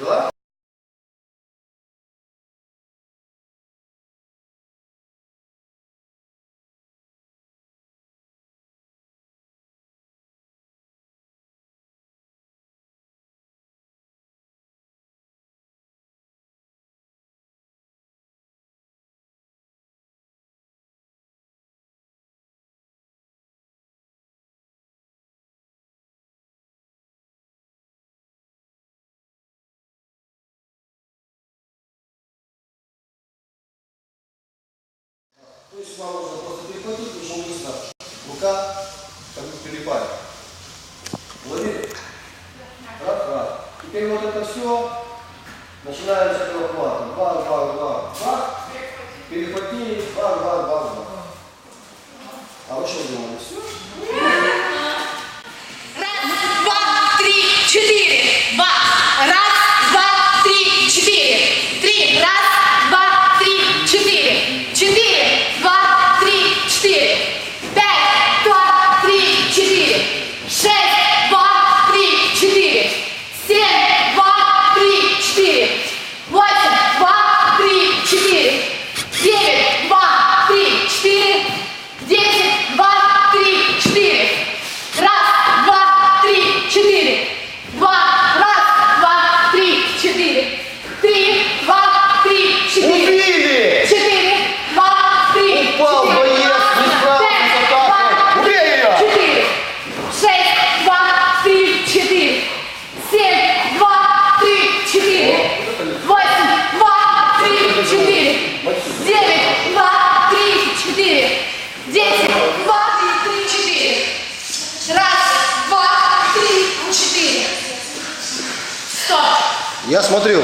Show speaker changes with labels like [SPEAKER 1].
[SPEAKER 1] Да? Ну, если вам нужно просто перехватить, потому что он не старше. Рука как бы перепали. Ловили? Раз, раз. Теперь вот это все начинаем с этого хвата. Два, два, два, два. Перехватили. Два, два, два. Я смотрю,